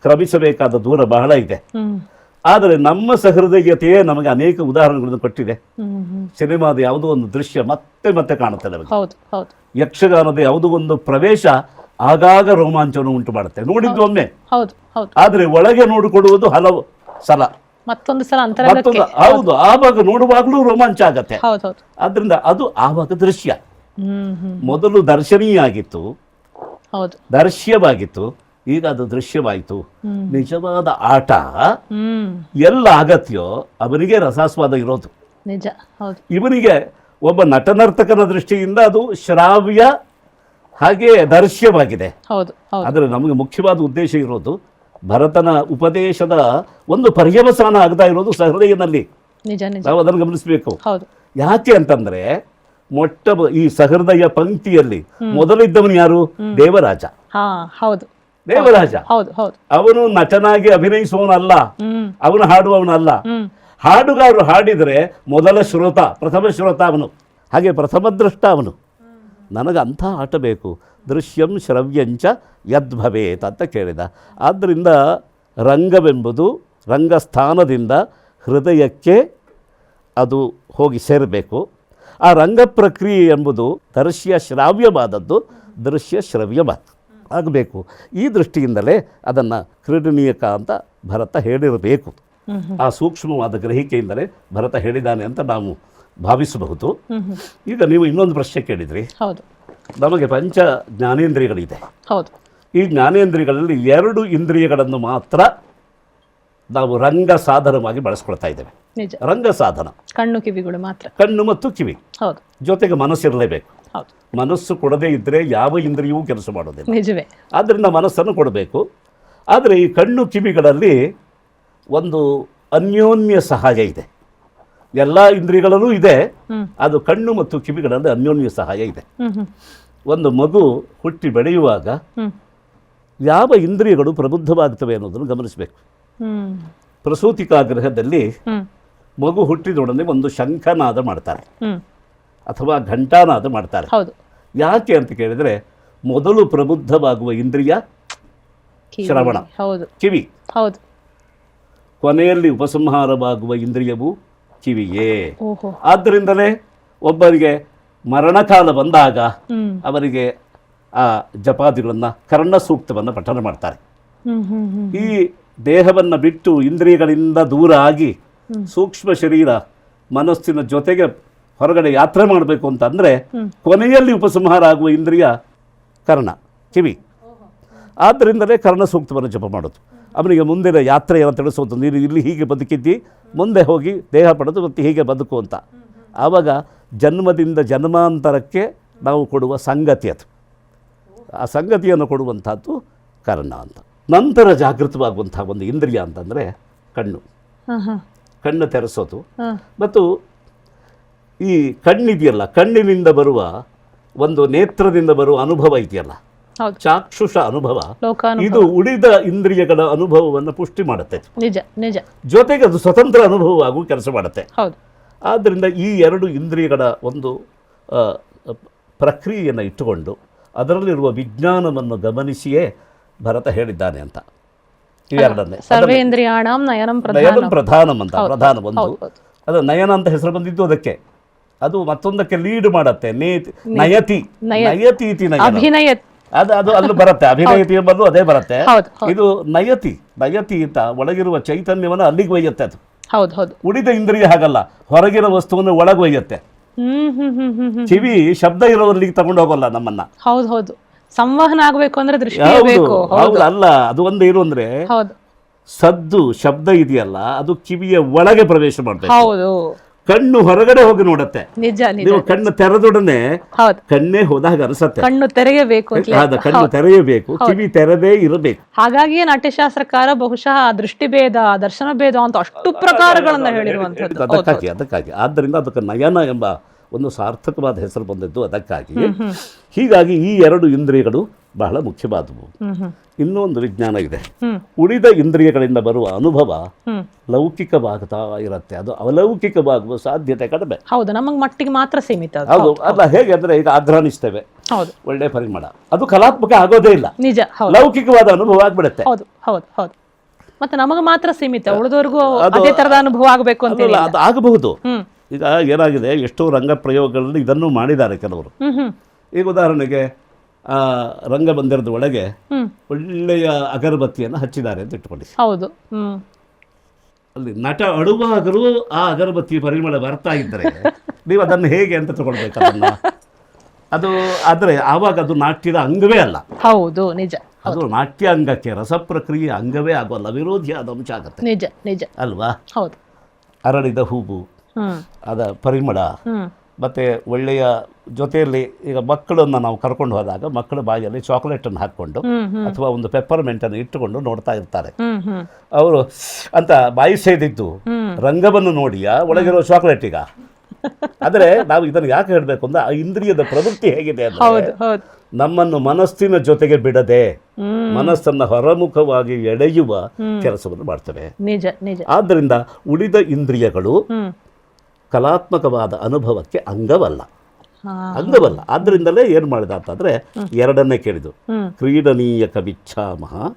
ಕ್ರಮಿಸಬೇಕಾದ ದೂರ ಬಹಳ ಇದೆ. ಆದರೆ ನಮ್ಮ ಸಹೃದಯತೆಯೇ ನಮಗೆ ಅನೇಕ ಉದಾಹರಣೆಗಳನ್ನು ಕೊಟ್ಟಿದೆ. ಸಿನಿಮಾದ ಯಾವುದೋ ಒಂದು ದೃಶ್ಯ ಮತ್ತೆ ಮತ್ತೆ ಕಾಣುತ್ತೆ ನಮಗೆ. ಯಕ್ಷಗಾನದ ಯಾವುದೋ ಒಂದು ಪ್ರವೇಶ ಆಗಾಗ ರೋಮಾಂಚವನ್ನು ಉಂಟು ಮಾಡುತ್ತೆ. ನೋಡಿದ್ದು ಒಮ್ಮೆ. ಆದರೆ ಒಳಗೆ ನೋಡಿಕೊಡುವುದು ಹಲವು ಸಲ. ಮತ್ತೊಂದು ಸಲ ಹೌದು ಆವಾಗ ನೋಡುವಾಗಲೂ ರೋಮಾಂಚ ಆಗತ್ತೆ. ಆದ್ರಿಂದ ಅದು ಆವಾಗ ದೃಶ್ಯ. ಮೊದಲು ದರ್ಶನೀಯ ಆಗಿತ್ತು ದರ್ಶ್ಯವಾಗಿತ್ತು. ಈಗ ಅದು ದೃಶ್ಯವಾಯಿತು. ನಿಜವಾದ ಆಟ. ಎಲ್ಲ ಅಗತ್ಯೋ ಅವರಿಗೆ ರಸಾಸ್ವಾದ ಇರೋದು. ನಿಜ ಇವನಿಗೆ ಒಬ್ಬ ನಟನರ್ತಕನ ದೃಷ್ಟಿಯಿಂದ ಅದು ಶ್ರಾವ್ಯ ಹಾಗೆ ದರ್ಶ್ಯವಾಗಿದೆ. ಆದರೆ ನಮಗೆ ಮುಖ್ಯವಾದ ಉದ್ದೇಶ ಇರೋದು ಭರತನ ಉಪದೇಶದ ಒಂದು ಪರ್ಯವಸಾನ ಆಗ್ತಾ ಇರೋದು ಸಹೃದಯನಲ್ಲಿ. ನಾವು ಅದನ್ನು ಗಮನಿಸಬೇಕು. ಯಾಕೆ ಅಂತಂದ್ರೆ ಮೊಟ್ಟ ಈ ಸಹೃದಯ ಪಂಕ್ತಿಯಲ್ಲಿ ಮೊದಲಿದ್ದವನು ಯಾರು? ದೇವರಾಜ. ಹೌದು. ದೇವರಾಜ. ಅವನು ನಟನಾಗಿ ಅಭಿನಯಿಸುವವನಲ್ಲ. ಅವನು ಹಾಡುವವನಲ್ಲ. ಅಲ್ಲ ಹಾಡುಗಾರರು ಹಾಡಿದರೆ ಮೊದಲ ಶ್ರೋತ ಪ್ರಥಮ ಶ್ರೋತ ಅವನು. ಹಾಗೆ ಪ್ರಥಮ ದೃಷ್ಟ ಅವನು. ನನಗೆ ಅಂಥ ಆಟ ಬೇಕು. ದೃಶ್ಯಂ ಶ್ರವ್ಯಂಚ ಯದ್ಭವೇತ್ ಅಂತ ಕೇಳಿದ. ಆದ್ದರಿಂದ ರಂಗವೆಂಬುದು ರಂಗಸ್ಥಾನದಿಂದ ಹೃದಯಕ್ಕೆ ಅದು ಹೋಗಿ ಸೇರಬೇಕು. ಆ ರಂಗ ಪ್ರಕ್ರಿಯೆ ಎಂಬುದು ದೃಶ್ಯ ಶ್ರಾವ್ಯವಾದದ್ದು ದೃಶ್ಯ ಶ್ರವ್ಯವಾದ ಆಗಬೇಕು. ಈ ದೃಷ್ಟಿಯಿಂದಲೇ ಅದನ್ನು ಕ್ರೀಡನೀಯಕ ಅಂತ ಭರತ ಹೇಳಿರಬೇಕು. ಆ ಸೂಕ್ಷ್ಮವಾದ ಗ್ರಹಿಕೆಯಿಂದಲೇ ಭರತ ಹೇಳಿದ್ದಾನೆ ಅಂತ ನಾವು ಭಾವಿಸಬಹುದು. ಈಗ ನೀವು ಇನ್ನೊಂದು ಪ್ರಶ್ನೆ ಕೇಳಿದ್ರಿ. ಹೌದು. ನಮಗೆ ಪಂಚ ಜ್ಞಾನೇಂದ್ರಿಯಗಳಿದೆ. ಹೌದು. ಈ ಜ್ಞಾನೇಂದ್ರಿಯಗಳಲ್ಲಿ ಎರಡು ಇಂದ್ರಿಯಗಳನ್ನು ಮಾತ್ರ ನಾವು ರಂಗ ಸಾಧನವಾಗಿ ಬಳಸ್ಕೊಳ್ತಾ ಇದ್ದೇವೆ. ನಿಜ. ರಂಗ ಸಾಧನ. ಕಣ್ಣು ಕಿವಿಗಳು ಮಾತ್ರ. ಕಣ್ಣು ಮತ್ತು ಕಿವಿ. ಹೌದು. ಜೊತೆಗೆ ಮನಸ್ಸಿರಲೇಬೇಕು. ಹೌದು. ಮನಸ್ಸು ಕೊಡದೇ ಇದ್ದರೆ ಯಾವ ಇಂದ್ರಿಯೂ ಕೆಲಸ ಮಾಡೋದಿಲ್ಲ. ನಿಜವೇ. ಆದ್ದರಿಂದ ಮನಸ್ಸನ್ನು ಕೊಡಬೇಕು. ಆದರೆ ಈ ಕಣ್ಣು ಕಿವಿಗಳಲ್ಲಿ ಒಂದು ಅನ್ಯೋನ್ಯ ಸಹಾಯ ಇದೆ. ಎಲ್ಲ ಇಂದ್ರಿಯಗಳಲ್ಲೂ ಇದೆ. ಅದು ಕಣ್ಣು ಮತ್ತು ಕಿವಿಗಳಲ್ಲಿ ಅನ್ಯೋನ್ಯ ಸಹಾಯ ಇದೆ. ಒಂದು ಮಗು ಹುಟ್ಟಿ ಬೆಳೆಯುವಾಗ ಯಾವ ಇಂದ್ರಿಯಗಳು ಪ್ರಬುದ್ಧವಾಗ್ತವೆ ಅನ್ನೋದನ್ನು ಗಮನಿಸಬೇಕು. ಪ್ರಸೂತಿಕಾಗ್ರಹದಲ್ಲಿ ಮಗು ಹುಟ್ಟಿದೊಡನೆ ಒಂದು ಶಂಖನಾದ ಮಾಡ್ತಾರೆ. ಅಥವಾ ಘಂಟಾನಾದ ಮಾಡ್ತಾರೆ. ಯಾಕೆ ಅಂತ ಕೇಳಿದ್ರೆ ಮೊದಲು ಪ್ರಬುದ್ಧವಾಗುವ ಇಂದ್ರಿಯ ಶ್ರವಣ. ಕಿವಿ. ಹೌದು. ಕೊನೆಯಲ್ಲಿ ಉಪಸಂಹಾರವಾಗುವ ಇಂದ್ರಿಯವು ಕಿವಿಯೇ. ಆದ್ದರಿಂದಲೇ ಒಬ್ಬರಿಗೆ ಮರಣಕಾಲ ಬಂದಾಗ ಅವರಿಗೆ ಆ ಜಪಾದಿಗಳನ್ನು ಕರ್ಣ ಸೂಕ್ತವನ್ನು ಪಠನ ಮಾಡ್ತಾರೆ. ಈ ದೇಹವನ್ನು ಬಿಟ್ಟು ಇಂದ್ರಿಯಗಳಿಂದ ದೂರ ಆಗಿ ಸೂಕ್ಷ್ಮ ಶರೀರ ಮನಸ್ಸಿನ ಜೊತೆಗೆ ಹೊರಗಡೆ ಯಾತ್ರೆ ಮಾಡಬೇಕು ಅಂತಂದರೆ ಕೊನೆಯಲ್ಲಿ ಉಪಸಂಹಾರ ಆಗುವ ಇಂದ್ರಿಯ ಕರ್ಣ ಕಿವಿ. ಆದ್ದರಿಂದಲೇ ಕರ್ಣ ಸೂಕ್ತವನ್ನು ಜಪ ಮಾಡೋದು. ಅವನಿಗೆ ಮುಂದಿನ ಯಾತ್ರೆಯನ್ನು ತಿಳಿಸೋದು ನೀನು ಇಲ್ಲಿ ಹೀಗೆ ಬದುಕಿದ್ದಿ ಮುಂದೆ ಹೋಗಿ ದೇಹ ಪಡೆದು ಮತ್ತು ಹೀಗೆ ಬದುಕು ಅಂತ. ಆವಾಗ ಜನ್ಮದಿಂದ ಜನ್ಮಾಂತರಕ್ಕೆ ನಾವು ಕೊಡುವ ಸಂಗತಿ ಅದು. ಆ ಸಂಗತಿಯನ್ನು ಕೊಡುವಂಥದ್ದು ಕರ್ಣ ಅಂತ. ನಂತರ ಜಾಗೃತವಾಗುವಂತಹ ಒಂದು ಇಂದ್ರಿಯ ಅಂತಂದರೆ ಕಣ್ಣು. ಕಣ್ಣು ತೆರೆಸೋದು. ಮತ್ತು ಈ ಕಣ್ಣಿದೆಯಲ್ಲ ಕಣ್ಣಿನಿಂದ ಬರುವ ಒಂದು ನೇತ್ರದಿಂದ ಬರುವ ಅನುಭವ ಇದೆಯಲ್ಲ? ಚಾಕ್ಷುಷ ಅನುಭವ. ಇದು ಉಳಿದ ಇಂದ್ರಿಯಗಳ ಅನುಭವವನ್ನು ಪುಷ್ಟಿ ಮಾಡುತ್ತೆ. ನಿಜ ನಿಜ. ಜೊತೆಗೆ ಅದು ಸ್ವತಂತ್ರ ಅನುಭವವಾಗುವ ಕೆಲಸ ಮಾಡುತ್ತೆ. ಹೌದು. ಆದ್ದರಿಂದ ಈ ಎರಡು ಇಂದ್ರಿಯಗಳ ಒಂದು ಪ್ರಕ್ರಿಯೆಯನ್ನು ಇಟ್ಟುಕೊಂಡು ಅದರಲ್ಲಿರುವ ವಿಜ್ಞಾನವನ್ನು ಗಮನಿಸಿಯೇ ಭರತ ಹೇಳಿದ್ದಾನೆ ಅಂತ. ಇವೆರಡನ್ನೇ ಸರ್ವೇಂದ್ರಿಯಾಣಂ ನಯನಂ ಪ್ರಧಾನ. ಪ್ರಧಾನಂ ಅಂತ ಪ್ರಧಾನ ಒಂದು. ಅದು ನಯನ ಅಂತ ಹೆಸರು ಬಂದಿದ್ದು ಅದಕ್ಕೆ. ಅದು ಮತ್ತೊಂದಕ್ಕೆ ಲೀಡ್ ಮಾಡತ್ತೆ ನೇತಿ ನಯತಿ. ನಯತಿ. ಇತಿ ನಯನ. ಅದು ಅದು ಅಲ್ಲಿ ಬರುತ್ತೆ ಅಭಿನಯತಿ ಎಂಬುದು ಅದೇ ಬರುತ್ತೆ. ಇದು ನಯತಿ ನಯತಿ ಅಂತ ಒಳಗಿರುವ ಚೈತನ್ಯವನ್ನು ಅಲ್ಲಿಗೆ ಒಯ್ಯತ್ತೆ ಅದು. ಹೌದು ಹೌದು. ಉಳಿದ ಇಂದ್ರಿಯ ಹಾಗಲ್ಲ ಹೊರಗಿನ ವಸ್ತುವನ್ನು ಒಳಗೆ ಒಯ್ಯತ್ತೆ. ಹ್ಮ್ ಹ್ಮ್ ಹ್ಮ್ ಹ್ಮ್ ಹ್ಮ್. ಕಿವಿ ಶಬ್ದ ಇರೋವಲ್ಲಿಗೆ ತಗೊಂಡು ಹೋಗಲ್ಲ ನಮ್ಮನ್ನ. ಹೌದು ಹೌದು. ಸಂವಹನ ಆಗಬೇಕು ಅಂದ್ರೆ ದೃಷ್ಟಿ ಬೇಕು. ಹೌದು ಅಲ್ಲ ಅದು ಒಂದು ಏನು ಅಂದ್ರೆ ಹೌದು. ಸದ್ದು ಶಬ್ದ ಇದೆಯಲ್ಲ ಅದು ಕಿವಿಯ ಒಳಗೆ ಪ್ರವೇಶ ಮಾಡ್ತದೆ ಹೌದು. ಕಣ್ಣು ಹೊರಗಡೆ ಹೋಗಿ ನೋಡತ್ತೆ. ನಿಜ ನೀವು ಕಣ್ಣು ತೆರೆದೊಡನೆ ಹೌದು. ಕಣ್ಣೇ ಹೋದಾಗ ಅನಿಸತ್ತೆ. ಕಣ್ಣು ತೆರೆಯಬೇಕು ಕಣ್ಣು ತೆರೆಯಬೇಕು ಕಿವಿ ತೆರೆದೇ ಇರಬೇಕು. ಹಾಗಾಗಿಯೇ ನಾಟ್ಯಶಾಸ್ತ್ರಕಾರ ಬಹುಶಃ ದೃಷ್ಟಿ ಭೇದ ದರ್ಶನ ಭೇದ ಅಂತ ಅಷ್ಟು ಪ್ರಕಾರಗಳನ್ನ ಹೇಳಿರುವಂತದ್ದು ಅದಕ್ಕಾಗಿ ಅದಕ್ಕಾಗಿ. ಆದ್ದರಿಂದ ಅದಕ್ಕೆ ನಯನ ಎಂಬ ಒಂದು ಸಾರ್ಥಕವಾದ ಹೆಸರು ಬಂದದ್ದು ಅದಕ್ಕಾಗಿ ಹೀಗಾಗಿ ಈ ಎರಡು ಇಂದ್ರಿಯಗಳು ಬಹಳ ಮುಖ್ಯವಾದವು. ಹ್ಮ್ ಹ್ಮ್. ಇನ್ನೂ ಒಂದು ವಿಜ್ಞಾನ ಇದೆ. ಉಳಿದ ಇಂದ್ರಿಯಗಳಿಂದ ಬರುವ ಅನುಭವ ಲೌಕಿಕವಾಗ್ತಾ ಇರುತ್ತೆ. ಅದು ಅವಲೌಕಿಕವಾಗುವ ಸಾಧ್ಯತೆ ಕಡಿಮೆ. ಹೌದು ನಮಗೆ ಮಟ್ಟಿಗೆ ಮಾತ್ರ ಸೀಮಿತ ಹೌದು ಅಲ್ಲ ಹೇಗೆ ಅಂದ್ರೆ ಈಗ ಹೌದು. ಒಳ್ಳೆ ಪರಿಮಳ. ಅದು ಕಲಾತ್ಮಕ ಆಗೋದೇ ಇಲ್ಲ. ನಿಜ ಲೌಕಿಕವಾದ ಅನುಭವ ಆಗ್ಬಿಡುತ್ತೆ. ಹೌದು ಹೌದು ಹೌದು. ಮತ್ತೆ ನಮಗೆ ಮಾತ್ರ ಸೀಮಿತ. ಉಳಿದವರಿಗೂ ಅದೇ ತರದ ಅನುಭವ ಆಗಬೇಕು ಅಂತ ಆಗಬಹುದು. ಈಗ ಏನಾಗಿದೆ? ಎಷ್ಟೋ ರಂಗ ಪ್ರಯೋಗಗಳಲ್ಲಿ ಇದನ್ನು ಮಾಡಿದ್ದಾರೆ ಕೆಲವರು. ಈಗ ಉದಾಹರಣೆಗೆ ಆ ರಂಗಮಂದಿರದ ಒಳಗೆ ಒಳ್ಳೆಯ ಅಗರಬತ್ತಿಯನ್ನು ಹಚ್ಚಿದ್ದಾರೆ ಅಂತ ಇಟ್ಕೊಳ್ಳಿ ಹೌದು. ಅಲ್ಲಿ ನಟ ಅಡುವಾಗಲೂ ಆ ಅಗರಬತ್ತಿ ಪರಿಮಳ ಬರ್ತಾ ಇದ್ದರೆ (laughs) ನೀವು ಅದನ್ನು ಹೇಗೆ ಅಂತ ತಗೊಳ್ಬೇಕು ಅದನ್ನ? ಅದು ಆದರೆ ಆವಾಗ ಅದು ನಾಟ್ಯದ ಅಂಗವೇ ಅಲ್ಲ. ಹೌದು ನಿಜ. ಅದು ನಾಟ್ಯ ಅಂಗಕ್ಕೆ ರಸಪ್ರಕ್ರಿಯೆ ಅಂಗವೇ ಆಗೋಲ್ಲ ವಿರೋಧಿಯಾದ ಅಂಶ ಆಗುತ್ತೆ ನಿಜ ನಿಜ. ಅಲ್ವಾ? ಹೌದು. ಅರಳಿದ ಹೂವು ಅದ ಪರಿಮಳ. ಮತ್ತೆ ಒಳ್ಳೆಯ ಜೊತೆಯಲ್ಲಿ ಈಗ ಮಕ್ಕಳನ್ನು ನಾವು ಕರ್ಕೊಂಡು ಹೋದಾಗ ಮಕ್ಕಳ ಬಾಯಲ್ಲಿ ಚಾಕ್ಲೇಟನ್ನು ಹಾಕ್ಕೊಂಡು ಹ್ಮ್ ಅಥವಾ ಒಂದು ಪೆಪ್ಪರ್ಮೆಂಟನ್ನು ಇಟ್ಟುಕೊಂಡು ನೋಡ್ತಾ ಇರ್ತಾರೆ. ಅವರು ಅಂತ ಬಾಯಿ ಸೇದಿದ್ದು. ರಂಗವನ್ನು ನೋಡಿಯ ಒಳಗಿರೋ ಚಾಕ್ಲೇಟ್ ಈಗ? ಆದರೆ ನಾವು ಇದನ್ನು ಯಾಕೆ ಹೇಳಬೇಕು ಅಂದ್ರೆ ಆ ಇಂದ್ರಿಯದ ಪ್ರವೃತ್ತಿ ಹೇಗಿದೆ ಅಂದ್ರೆ ನಮ್ಮನ್ನು ಮನಸ್ಸಿನ ಜೊತೆಗೆ ಬಿಡದೆ ಮನಸ್ಸನ್ನ ಹೊರಮುಖವಾಗಿ ಎಳೆಯುವ ಕೆಲಸವನ್ನು ಮಾಡ್ತವೆ. ಆದ್ದರಿಂದ ಉಳಿದ ಇಂದ್ರಿಯಗಳು ಕಲಾತ್ಮಕವಾದ ಅನುಭವಕ್ಕೆ ಅಂಗವಲ್ಲ. ಅಂಗವಲ್ಲ. ಆದ್ದರಿಂದಲೇ ಏನು ಮಾಡಿದ ಅಂತಂದ್ರೆ ಎರಡನ್ನೇ ಕೇಳಿದು ಕ್ರೀಡನೀಯ ಕವಿಚ್ಛಾಮಹ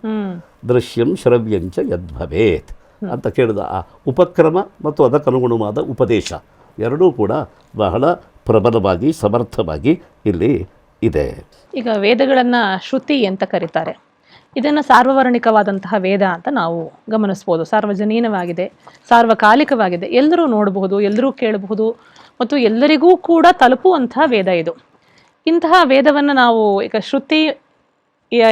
ದೃಶ್ಯಂ ಶ್ರವ್ಯಂಚ ಯದ್ಭವೇತ್ ಅಂತ ಕೇಳಿದ ಆ ಉಪಕ್ರಮ ಮತ್ತು ಅದಕ್ಕನುಗುಣವಾದ ಉಪದೇಶ ಎರಡೂ ಕೂಡ ಬಹಳ ಪ್ರಬಲವಾಗಿ ಸಮರ್ಥವಾಗಿ ಇಲ್ಲಿ ಇದೆ. ಈಗ ವೇದಗಳನ್ನ ಶ್ರುತಿ ಅಂತ ಕರೀತಾರೆ. ಇದನ್ನು ಸಾರ್ವವರ್ಣಿಕವಾದಂತಹ ವೇದ ಅಂತ ನಾವು ಗಮನಿಸ್ಬೋದು. ಸಾರ್ವಜನೀನವಾಗಿದೆ, ಸಾರ್ವಕಾಲಿಕವಾಗಿದೆ. ಎಲ್ಲರೂ ನೋಡಬಹುದು, ಎಲ್ಲರೂ ಕೇಳಬಹುದು, ಮತ್ತು ಎಲ್ಲರಿಗೂ ಕೂಡ ತಲುಪುವಂತಹ ವೇದ ಇದು. ಇಂತಹ ವೇದವನ್ನು ನಾವು ಈಗ ಶ್ರುತಿ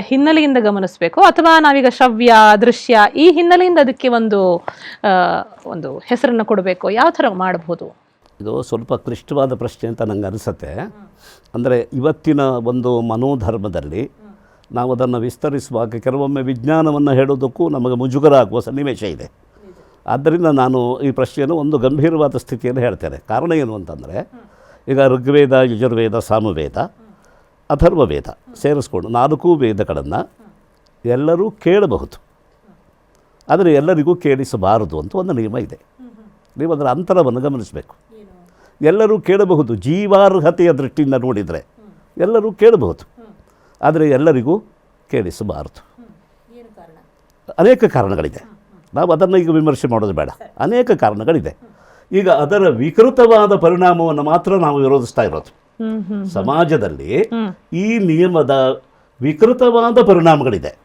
ಹಿನ್ನೆಲೆಯಿಂದ ಗಮನಿಸಬೇಕು. ಅಥವಾ ನಾವೀಗ ಶ್ರವ್ಯ, ದೃಶ್ಯ ಈ ಹಿನ್ನೆಲೆಯಿಂದ ಅದಕ್ಕೆ ಒಂದು ಒಂದು ಹೆಸರನ್ನು ಕೊಡಬೇಕು. ಯಾವ ಥರ ಮಾಡಬಹುದು ಇದು ಸ್ವಲ್ಪ ಕ್ಲಿಷ್ಟವಾದ ಪ್ರಶ್ನೆ ಅಂತ ನನಗೆ ಅನಿಸುತ್ತೆ. ಅಂದರೆ ಇವತ್ತಿನ ಒಂದು ಮನೋಧರ್ಮದಲ್ಲಿ ನಾವು ಅದನ್ನು ವಿಸ್ತರಿಸುವಾಗ ಕೆಲವೊಮ್ಮೆ ವಿಜ್ಞಾನವನ್ನು ಹೇಳೋದಕ್ಕೂ ನಮಗೆ ಮುಜುಗರ ಆಗುವ ಸನ್ನಿವೇಶ ಇದೆ. ಆದ್ದರಿಂದ ನಾನು ಈ ಪ್ರಶ್ನೆಯನ್ನು ಒಂದು ಗಂಭೀರವಾದ ಸ್ಥಿತಿಯನ್ನು ಹೇಳ್ತೇನೆ. ಕಾರಣ ಏನು ಅಂತಂದರೆ, ಈಗ ಋಗ್ವೇದ, ಯಜುರ್ವೇದ, ಸಾಮವೇದ ಅಥರ್ವ ವೇದ ಸೇರಿಸ್ಕೊಂಡು ನಾಲ್ಕು ವೇದಗಳನ್ನು ಎಲ್ಲರೂ ಕೇಳಬಹುದು. ಆದರೆ ಎಲ್ಲರಿಗೂ ಕೇಳಿಸಬಾರದು ಅಂತ ಒಂದು ನಿಯಮ ಇದೆ. ನೀವು ಅದರ ಅಂತರವನ್ನು ಗಮನಿಸಬೇಕು. ಎಲ್ಲರೂ ಕೇಳಬಹುದು. ಜೀವಾರ್ಹತೆಯ ದೃಷ್ಟಿಯಿಂದ ನೋಡಿದರೆ ಎಲ್ಲರೂ ಕೇಳಬಹುದು. ಆದರೆ ಎಲ್ಲರಿಗೂ ಕೇಳಿಸಬಾರದು ಅನೇಕ ಕಾರಣಗಳಿದೆ. ನಾವು ಅದನ್ನು ಈಗ ವಿಮರ್ಶೆ ಮಾಡೋದು ಬೇಡ. ಅನೇಕ ಕಾರಣಗಳಿದೆ. ಈಗ ಅದರ ವಿಕೃತವಾದ ಪರಿಣಾಮವನ್ನು ಮಾತ್ರ ನಾವು ವಿರೋಧಿಸ್ತಾ ಇರೋದು. ಸಮಾಜದಲ್ಲಿ ಈ ನಿಯಮದ ವಿಕೃತವಾದ ಪರಿಣಾಮಗಳಿದೆ.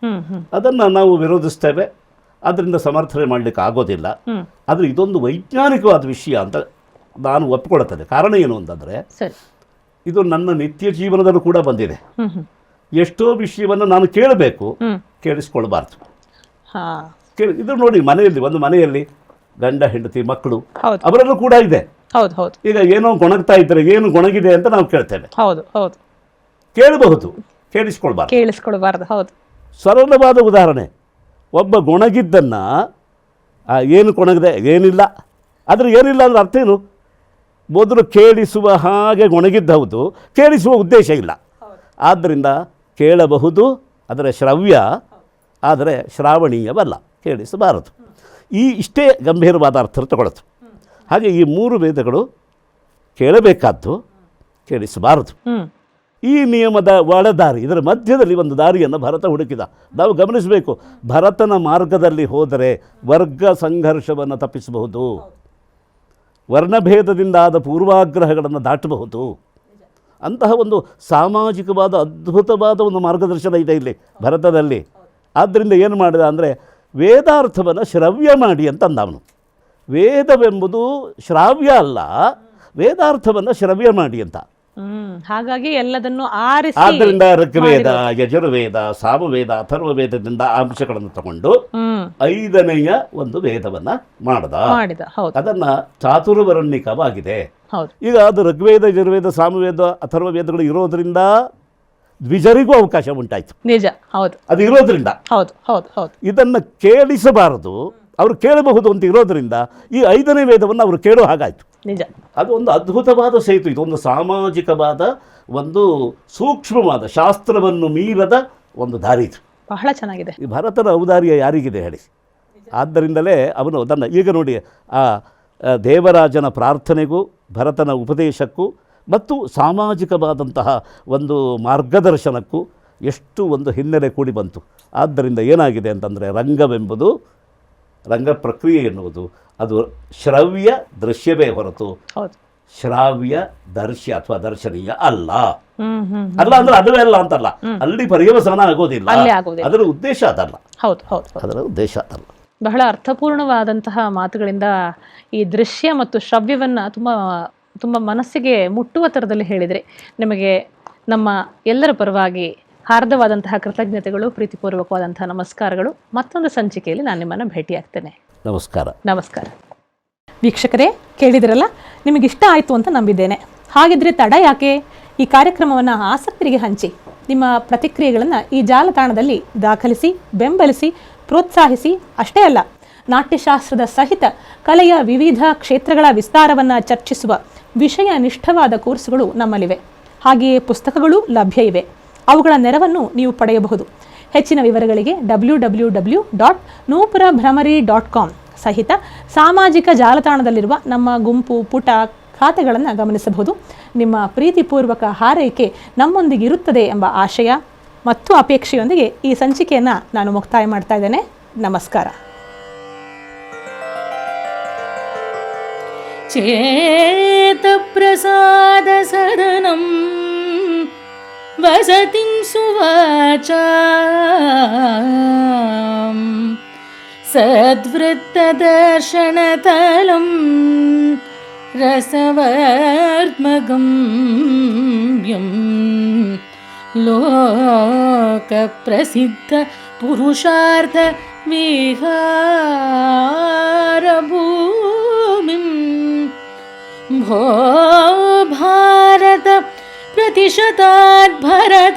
ಅದನ್ನು ನಾವು ವಿರೋಧಿಸ್ತೇವೆ. ಅದರಿಂದ ಸಮರ್ಥನೆ ಮಾಡಲಿಕ್ಕೆ ಆಗೋದಿಲ್ಲ. ಆದರೆ ಇದೊಂದು ವೈಜ್ಞಾನಿಕವಾದ ವಿಷಯ ಅಂತ ನಾನು ಒಪ್ಪಿಕೊಳ್ಳುತ್ತೇನೆ. ಕಾರಣ ಏನು ಅಂತಂದರೆ ಇದು ನನ್ನ ನಿತ್ಯ ಜೀವನದಲ್ಲೂ ಕೂಡ ಬಂದಿದೆ. ಎಷ್ಟೋ ವಿಷಯವನ್ನು ನಾನು ಕೇಳಬೇಕು. ಕೇಳಿಸ್ಕೊಳ್ಬಾರ್ದು. ಹಾ. ಕೇಳಿ ಇದು ನೋಡಿ ಮನೆಯಲ್ಲಿ ಒಂದು ಮನೆಯಲ್ಲಿ ಗಂಡ ಹೆಂಡತಿ ಮಕ್ಕಳು ಅವರಲ್ಲೂ ಕೂಡ ಇದೆ. ಹೌದು ಹೌದು. ಈಗ ಏನೋ ಗೊಣಗ್ತಾ ಇದ್ದಾರೆ ಏನು ಗೊಣಗಿದೆ ಅಂತ ನಾವು ಕೇಳ್ತೇವೆ. ಹೌದು ಹೌದು. ಕೇಳಬಹುದು. ಕೇಳಿಸ್ಕೊಳ್ಬಾರ್ದು. ಕೇಳಿಸ್ಕೊಳ್ಬಾರ್ದು ಹೌದು. ಸರಳವಾದ ಉದಾಹರಣೆ. ಒಬ್ಬ ಗೊಣಗಿದ್ದನ್ನು ಏನು ಕೊಣಗದೆ ಏನಿಲ್ಲ. ಆದರೆ ಏನಿಲ್ಲ ಅಂದ್ರೆ ಅರ್ಥ ಏನು? ಮೊದಲು ಕೇಳಿಸುವ ಹಾಗೆ ಗೊಣಗಿದ್ದ ಹೌದು ಕೇಳಿಸುವ ಉದ್ದೇಶ ಇಲ್ಲ. ಆದ್ದರಿಂದ ಕೇಳಬಹುದು ಅದರ ಶ್ರವ್ಯ ಆದರೆ ಶ್ರಾವಣೀಯವಲ್ಲ ಕೇಳಿಸಬಾರದು. ಈ ಇಷ್ಟೇ ಗಂಭೀರವಾದ ಅರ್ಥ ತಗೊಳ್ಳೋದು ಹಾಗೆ ಈ ಮೂರು ವೇದಗಳು ಕೇಳಬೇಕಾದ್ದು ಕೇಳಿಸಬಾರದು. ಈ ನಿಯಮದ ಒಳದಾರಿ ಇದರ ಮಧ್ಯದಲ್ಲಿ ಒಂದು ದಾರಿಯನ್ನು ಭರತ ಹುಡುಕಿದ. ನಾವು ಗಮನಿಸಬೇಕು ಭರತನ ಮಾರ್ಗದಲ್ಲಿ ಹೋದರೆ ವರ್ಗ ಸಂಘರ್ಷವನ್ನು ತಪ್ಪಿಸಬಹುದು. ವರ್ಣಭೇದದಿಂದಾದ ಪೂರ್ವಾಗ್ರಹಗಳನ್ನು ದಾಟಬಹುದು. ಅಂತಹ ಒಂದು ಸಾಮಾಜಿಕವಾದ ಅದ್ಭುತವಾದ ಒಂದು ಮಾರ್ಗದರ್ಶನ ಇದೆ ಇಲ್ಲಿ ಭರತದಲ್ಲಿ. ಆದ್ದರಿಂದ ಏನು ಮಾಡಿದ ಅಂದರೆ ವೇದಾರ್ಥವನ್ನು ಶ್ರವ್ಯ ಮಾಡಿ ಅಂತ ಅಂದ ಅವನು ವೇದವೆಂಬುದು ಶ್ರಾವ್ಯ ಅಲ್ಲ ವೇದಾರ್ಥವನ್ನು ಶ್ರವ್ಯ ಮಾಡಿ ಅಂತ. ಹಾಗಾಗಿ ಎಲ್ಲದನ್ನು ಆರಿಸಿ ಆದ್ದರಿಂದ ಋಗ್ವೇದ ಯಜುರ್ವೇದ ಸಾಮವೇದ ಅಥರ್ವವೇದದಿಂದ ವೇದದಿಂದ ಅಂಶಗಳನ್ನು ತಗೊಂಡು ಐದನೆಯ ಒಂದು ವೇದವನ್ನ ಮಾಡದ. ಅದನ್ನ ಚಾತುರ್ವರ್ಣಿಕವಾಗಿದೆ ಈಗ ಅದು ಋಗ್ವೇದ ಯಜುರ್ವೇದ ಸಾಮವೇದ ಅಥರ್ವವೇದಗಳು ಇರೋದ್ರಿಂದ ದ್ವಿಜರಿಗೂ ಅವಕಾಶ ಉಂಟಾಯಿತು. ನಿಜ ಹೌದು. ಅದು ಇರೋದ್ರಿಂದ. ಹೌದು ಹೌದು ಹೌದು. ಇದನ್ನು ಕೇಳಿಸಬಾರದು ಅವರು ಕೇಳಬಹುದು ಅಂತ ಇರೋದ್ರಿಂದ ಈ ಐದನೇ ವೇದವನ್ನು ಅವರು ಕೇಳೋ ಹಾಗಾಯಿತು. ನಿಜ. ಅದು ಒಂದು ಅದ್ಭುತವಾದ ಸೇತು ಒಂದು ಸಾಮಾಜಿಕವಾದ ಒಂದು ಸೂಕ್ಷ್ಮವಾದ ಶಾಸ್ತ್ರವನ್ನು ಮೀರದ ಒಂದು ದಾರಿ ಇದು. ಬಹಳ ಚೆನ್ನಾಗಿದೆ. ಈ ಭರತನ ಔದಾರ್ಯ ಯಾರಿಗಿದೆ ಹೇಳಿ? ಆದ್ದರಿಂದಲೇ ಅವನು ಅದನ್ನು ಈಗ ನೋಡಿ ಆ ದೇವರಾಜನ ಪ್ರಾರ್ಥನೆಗೂ ಭರತನ ಉಪದೇಶಕ್ಕೂ ಮತ್ತು ಸಾಮಾಜಿಕವಾದಂತಹ ಒಂದು ಮಾರ್ಗದರ್ಶನಕ್ಕೂ ಎಷ್ಟು ಒಂದು ಹಿನ್ನೆಲೆ ಕೂಡಿ ಬಂತು. ಆದ್ದರಿಂದ ಏನಾಗಿದೆ ಅಂತಂದರೆ ರಂಗವೆಂಬುದು ರಂಗ ಪ್ರಕ್ರಿಯೆ ಎನ್ನುವುದು. ಅದು ಶ್ರವ್ಯ ದೃಶ್ಯವೇ ಹೊರತು. ಶ್ರಾವ್ಯ ದರ್ಶ್ಯ ಅಥವಾ ದರ್ಶನೀಯ ಅಲ್ಲ. ಅಲ್ಲ ಅಂದ್ರೆ ಅದುವೇ ಅಲ್ಲ ಅಂತಲ್ಲ. ಅಲ್ಲಿ ಪರ್ಯವಸಾನ ಆಗೋದಿಲ್ಲ. ಅದರ ಉದ್ದೇಶ ಅದಲ್ಲ. ಹೌದು ಹೌದು ಹೌದು. ಅದರ ಉದ್ದೇಶ ಅದಲ್ಲ. ಬಹಳ ಅರ್ಥಪೂರ್ಣವಾದಂತಹ ಮಾತುಗಳಿಂದ ಈ ದೃಶ್ಯ ಮತ್ತು ಶ್ರವ್ಯವನ್ನು ತುಂಬ ತುಂಬ ಮನಸ್ಸಿಗೆ ಮುಟ್ಟುವ ಥರದಲ್ಲಿ ಹೇಳಿದರೆ. ನಿಮಗೆ ನಮ್ಮ ಎಲ್ಲರ ಪರವಾಗಿ ಹಾರ್ದವಾದಂತಹ ಕೃತಜ್ಞತೆಗಳು ಪ್ರೀತಿಪೂರ್ವಕವಾದಂತಹ ನಮಸ್ಕಾರಗಳು. ಮತ್ತೊಂದು ಸಂಚಿಕೆಯಲ್ಲಿ ನಾನು ನಿಮ್ಮನ್ನು ಭೇಟಿಯಾಗ್ತೇನೆ. ನಮಸ್ಕಾರ. ನಮಸ್ಕಾರ. ವೀಕ್ಷಕರೇ ಕೇಳಿದಿರಲ್ಲ ನಿಮಗಿಷ್ಟ ಆಯಿತು ಅಂತ ನಂಬಿದ್ದೇನೆ. ಹಾಗಿದ್ರೆ ತಡ ಯಾಕೆ? ಈ ಕಾರ್ಯಕ್ರಮವನ್ನು ಆಸಕ್ತರಿಗೆ ಹಂಚಿ ನಿಮ್ಮ ಪ್ರತಿಕ್ರಿಯೆಗಳನ್ನು ಈ ಜಾಲತಾಣದಲ್ಲಿ ದಾಖಲಿಸಿ ಬೆಂಬಲಿಸಿ ಪ್ರೋತ್ಸಾಹಿಸಿ ಅಷ್ಟೇ ಅಲ್ಲ, ನಾಟ್ಯಶಾಸ್ತ್ರದ ಸಹಿತ ಕಲೆಯ ವಿವಿಧ ಕ್ಷೇತ್ರಗಳ ವಿಸ್ತಾರವನ್ನು ಚರ್ಚಿಸುವ ವಿಷಯ ನಿಷ್ಠವಾದ ಕೋರ್ಸುಗಳು ನಮ್ಮಲ್ಲಿವೆ. ಹಾಗೆಯೇ ಪುಸ್ತಕಗಳು ಲಭ್ಯ ಇವೆ. ಅವುಗಳ ನೆರವನ್ನು ನೀವು ಪಡೆಯಬಹುದು. ಹೆಚ್ಚಿನ ವಿವರಗಳಿಗೆ W W W dot Nupura Bhramari dot com ಸಹಿತ ಸಾಮಾಜಿಕ ಜಾಲತಾಣದಲ್ಲಿರುವ ನಮ್ಮ ಗುಂಪು ಪುಟ ಖಾತೆಗಳನ್ನು ಗಮನಿಸಬಹುದು. ನಿಮ್ಮ ಪ್ರೀತಿಪೂರ್ವಕ ಹಾರೈಕೆ ನಮ್ಮೊಂದಿಗಿರುತ್ತದೆ ಎಂಬ ಆಶಯ. ಮತ್ತು ಅಪೇಕ್ಷೆಯೊಂದಿಗೆ ಈ ಸಂಚಿಕೆಯನ್ನು ನಾನು ಮುಕ್ತಾಯ ಮಾಡ್ತಾ ಇದ್ದೇನೆ ನಮಸ್ಕಾರ चेतप्रसादसदनं वसतिं सुवाचा सद्वृत्तदर्शनतलं रसवर्त्मगम्यं लोकप्रसिद्धपुरुषार्थविहारभूमिं भो भारत प्रतिशतात् भरतान्तरङ्गम्